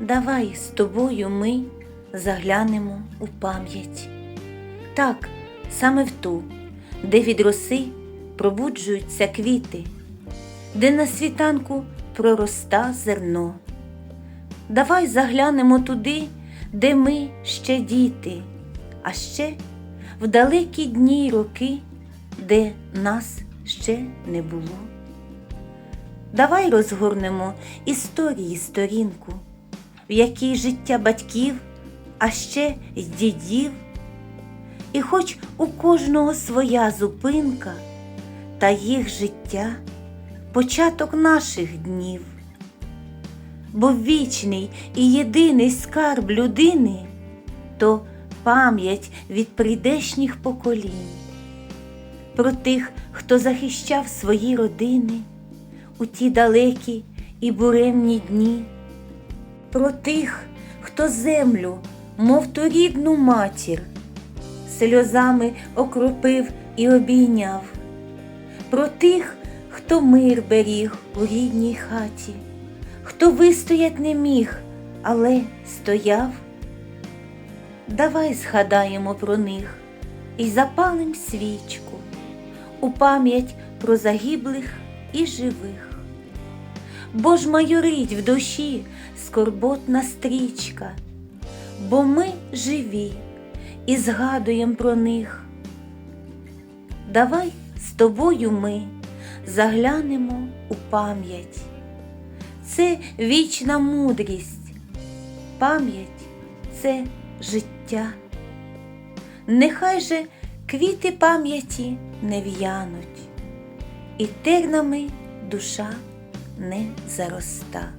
Давай з тобою ми заглянемо у пам'ять. Так, саме в ту, де від роси пробуджуються квіти, де на світанку пророста зерно. Давай заглянемо туди, де ми ще діти, а ще в далекі дні й роки, де нас ще не було. Давай розгорнемо історії сторінку, в якій життя батьків, а ще й дідів, і хоч у кожного своя зупинка та їх життя початок наших днів. Бо вічний і єдиний скарб людини то пам'ять від прийдешніх поколінь, про тих, хто захищав свої родини у ті далекі і буремні дні, про тих, хто землю, мов ту рідну матір, сльозами окропив і обійняв, про тих, хто мир беріг у рідній хаті, хто вистоять не міг, але стояв. Давай згадаємо про них і запалим свічку у пам'ять про загиблих і живих. Бо ж майорить в душі скорботна стрічка, бо ми живі і згадуєм про них. Давай з тобою ми заглянемо у пам'ять. Це вічна мудрість, пам'ять це життя. Нехай же квіти пам'яті не в'януть, і тернами душа не зароста.